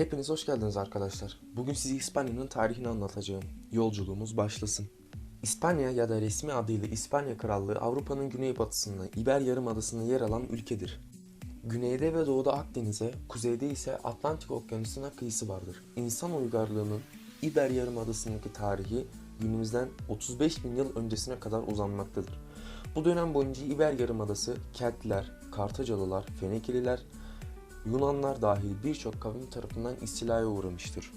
Hepiniz hoş geldiniz arkadaşlar. Bugün size İspanya'nın tarihini anlatacağım. Yolculuğumuz başlasın. İspanya ya da resmi adıyla İspanya Krallığı Avrupa'nın güneybatısında İber Yarımadası'nda yer alan ülkedir. Güneyde ve doğuda Akdeniz'e, kuzeyde ise Atlantik Okyanusu'na kıyısı vardır. İnsan uygarlığının İber Yarımadası'ndaki tarihi günümüzden 35 bin yıl öncesine kadar uzanmaktadır. Bu dönem boyunca İber Yarımadası Keltliler, Kartacalılar, Fenikeliler, Yunanlar dahil birçok kavim tarafından istilaya uğramıştır.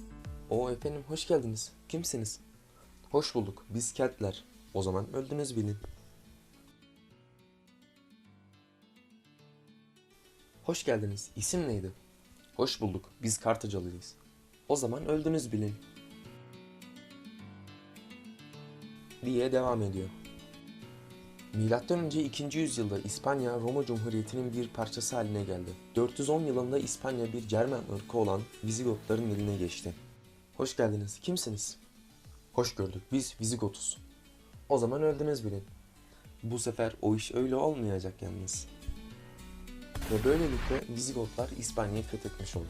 O efendim hoş geldiniz. Kimsiniz? Hoş bulduk. Biz Keltler. O zaman öldünüz bilin. Hoş geldiniz. İsim neydi? Hoş bulduk. Biz Kartacalıyız. O zaman öldünüz bilin. Diye devam ediyor. Önce 2. yüzyılda İspanya Roma Cumhuriyeti'nin bir parçası haline geldi. 410 yılında İspanya bir Cermen ırkı olan Vizigotların eline geçti. Hoş geldiniz. Kimsiniz? Hoş gördük. Biz Vizigotuz. O zaman öldünüz bilin. Bu sefer o iş öyle olmayacak yalnız. Ve böylelikle Vizigotlar İspanya'yı fethetmiş oldu.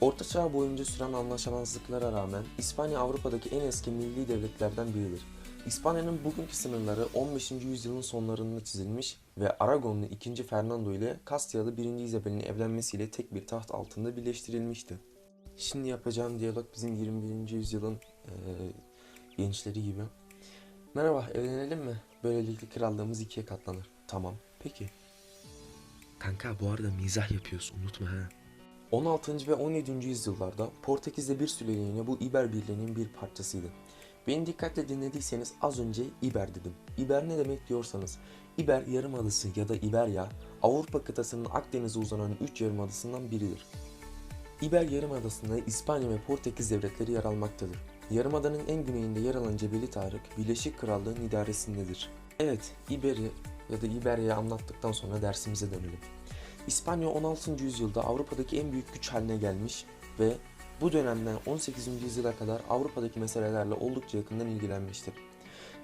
Orta Çağ boyunca süren anlaşmazlıklara rağmen İspanya Avrupa'daki en eski milli devletlerden biridir. İspanya'nın bugünkü sınırları 15. yüzyılın sonlarında çizilmiş ve Aragonlu 2. Fernando ile Kastilyalı 1. Isabel'in evlenmesiyle tek bir taht altında birleştirilmişti. Şimdi yapacağım diyalog bizim 21. yüzyılın eee, gençleri gibi. Merhaba, evlenelim mi? Böylelikle krallığımız ikiye katlanır. Tamam, peki. Kanka bu arada mizah yapıyorsun, unutma ha. 16. ve 17. yüzyıllarda Portekiz'de bir süreliğine bu İber Birliği'nin bir parçasıydı. Beni dikkatle dinlediyseniz az önce İber dedim. İber ne demek diyorsanız, İber Yarımadası ya da İberya, Avrupa kıtasının Akdeniz'e uzanan 3 yarımadasından biridir. İber Yarımadası'nda İspanya ve Portekiz devletleri yer almaktadır. Yarımadanın en güneyinde yer alan Cebeli Tarık, Birleşik Krallığın idaresindedir. Evet, İber'i ya da İberya'yı anlattıktan sonra dersimize dönelim. İspanya 16. yüzyılda Avrupa'daki en büyük güç haline gelmiş ve bu dönemden 18. yüzyıla kadar Avrupa'daki meselelerle oldukça yakından ilgilenmiştir.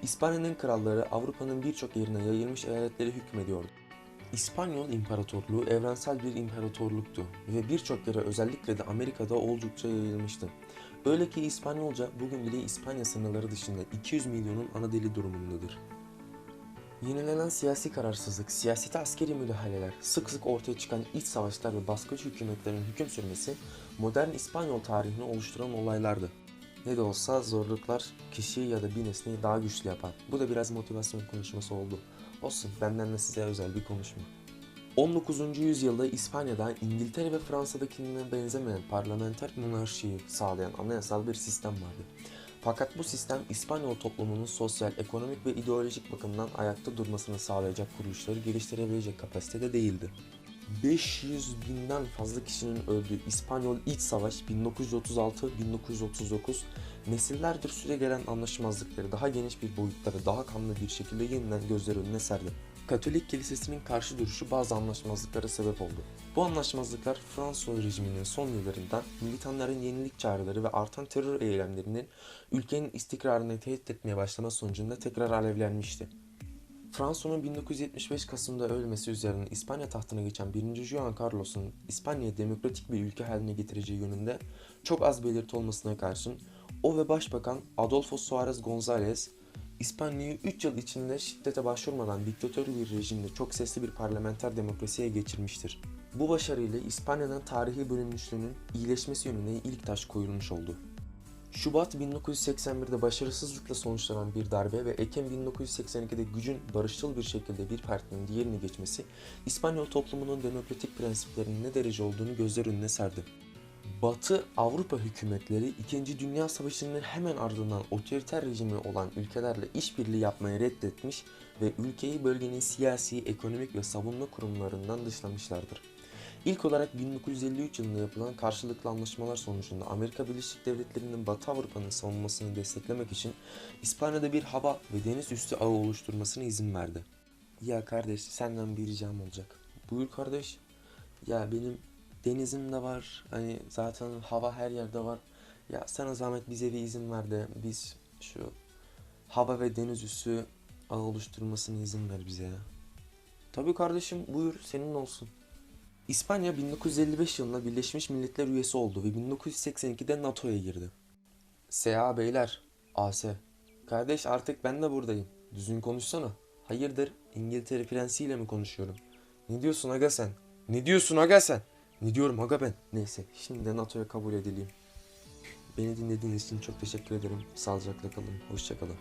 İspanya'nın kralları Avrupa'nın birçok yerine yayılmış eyaletlere hükmediyordu. İspanyol İmparatorluğu evrensel bir imparatorluktu ve birçok yere özellikle de Amerika'da oldukça yayılmıştı. Öyle ki İspanyolca bugün bile İspanya sınırları dışında 200 milyonun ana dili durumundadır. Yenilenen siyasi kararsızlık, siyasete askeri müdahaleler, sık sık ortaya çıkan iç savaşlar ve baskıcı hükümetlerin hüküm sürmesi modern İspanyol tarihini oluşturan olaylardı. Ne de olsa zorluklar kişiyi ya da bir nesneyi daha güçlü yapar. Bu da biraz motivasyon konuşması oldu. Olsun benden de size özel bir konuşma. 19. yüzyılda İspanya'da İngiltere ve Fransa'dakine benzemeyen parlamenter monarşiyi sağlayan anayasal bir sistem vardı. Fakat bu sistem İspanyol toplumunun sosyal, ekonomik ve ideolojik bakımdan ayakta durmasını sağlayacak kuruluşları geliştirebilecek kapasitede değildi. 500 binden fazla kişinin öldüğü İspanyol İç Savaş 1936-1939 nesillerdir süre gelen anlaşmazlıkları daha geniş bir boyutlara daha kanlı bir şekilde yeniden gözler önüne serdi. Katolik kilisesinin karşı duruşu bazı anlaşmazlıklara sebep oldu. Bu anlaşmazlıklar Fransız rejiminin son yıllarında militanların yenilik çağrıları ve artan terör eylemlerinin ülkenin istikrarını tehdit etmeye başlama sonucunda tekrar alevlenmişti. Franço'nun 1975 Kasım'da ölmesi üzerine İspanya tahtına geçen 1. Juan Carlos'un İspanya'yı demokratik bir ülke haline getireceği yönünde çok az belirti olmasına karşın o ve Başbakan Adolfo Suarez González İspanya'yı 3 yıl içinde şiddete başvurmadan diktatör bir rejimde çok sesli bir parlamenter demokrasiye geçirmiştir. Bu başarıyla İspanya'nın tarihi bölünmüşlüğünün iyileşmesi yönünde ilk taş koyulmuş oldu. Şubat 1981'de başarısızlıkla sonuçlanan bir darbe ve Ekim 1982'de gücün barışçıl bir şekilde bir partinin diğerini geçmesi İspanyol toplumunun demokratik prensiplerinin ne derece olduğunu gözler önüne serdi. Batı Avrupa hükümetleri 2. Dünya Savaşı'nın hemen ardından otoriter rejimi olan ülkelerle işbirliği yapmayı reddetmiş ve ülkeyi bölgenin siyasi, ekonomik ve savunma kurumlarından dışlamışlardır. İlk olarak 1953 yılında yapılan karşılıklı anlaşmalar sonucunda Amerika Birleşik Devletleri'nin Batı Avrupa'nın savunmasını desteklemek için İspanya'da bir hava ve deniz üstü ağı oluşturmasına izin verdi. Ya kardeş senden bir ricam olacak. Buyur kardeş. Ya benim denizim de var. Hani zaten hava her yerde var. Ya sana zahmet bize bir izin ver de biz şu hava ve deniz üssü ağ oluşturmasına izin ver bize ya. Tabii kardeşim buyur senin olsun. İspanya 1955 yılında Birleşmiş Milletler üyesi oldu ve 1982'de NATO'ya girdi. SA beyler, AS. Kardeş artık ben de buradayım. Düzgün konuşsana. Hayırdır İngiltere prensiyle mi konuşuyorum? Ne diyorsun aga sen? Ne diyorsun aga sen? Ne diyorum aga ben? Neyse şimdi de NATO'ya kabul edileyim. Beni dinlediğiniz için çok teşekkür ederim. Sağlıcakla kalın. Hoşça kalın.